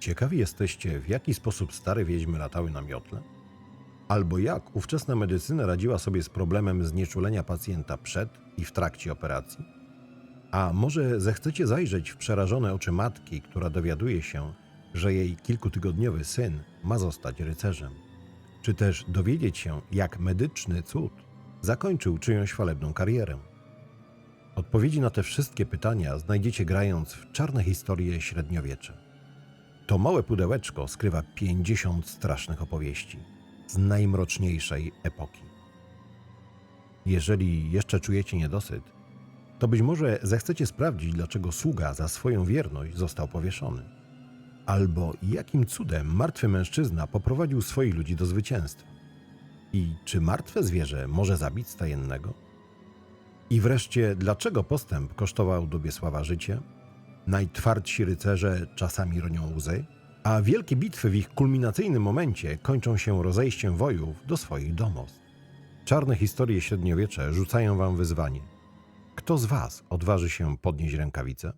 Ciekawi jesteście, w jaki sposób stare wiedźmy latały na miotle? Albo jak ówczesna medycyna radziła sobie z problemem znieczulenia pacjenta przed i w trakcie operacji? A może zechcecie zajrzeć w przerażone oczy matki, która dowiaduje się, że jej kilkutygodniowy syn ma zostać rycerzem? Czy też dowiedzieć się, jak medyczny cud zakończył czyjąś chwalebną karierę? Odpowiedzi na te wszystkie pytania znajdziecie grając w czarne historie średniowiecza. To małe pudełeczko skrywa 50 strasznych opowieści z najmroczniejszej epoki. Jeżeli jeszcze czujecie niedosyt, to być może zechcecie sprawdzić, dlaczego sługa za swoją wierność został powieszony. Albo jakim cudem martwy mężczyzna poprowadził swoich ludzi do zwycięstwa. I czy martwe zwierzę może zabić stajennego? I wreszcie, dlaczego postęp kosztował Dobiesława życie? Najtwardsi rycerze czasami ronią łzy, a wielkie bitwy w ich kulminacyjnym momencie kończą się rozejściem wojów do swoich domostw. Czarne historie średniowiecze rzucają wam wyzwanie. Kto z was odważy się podnieść rękawice?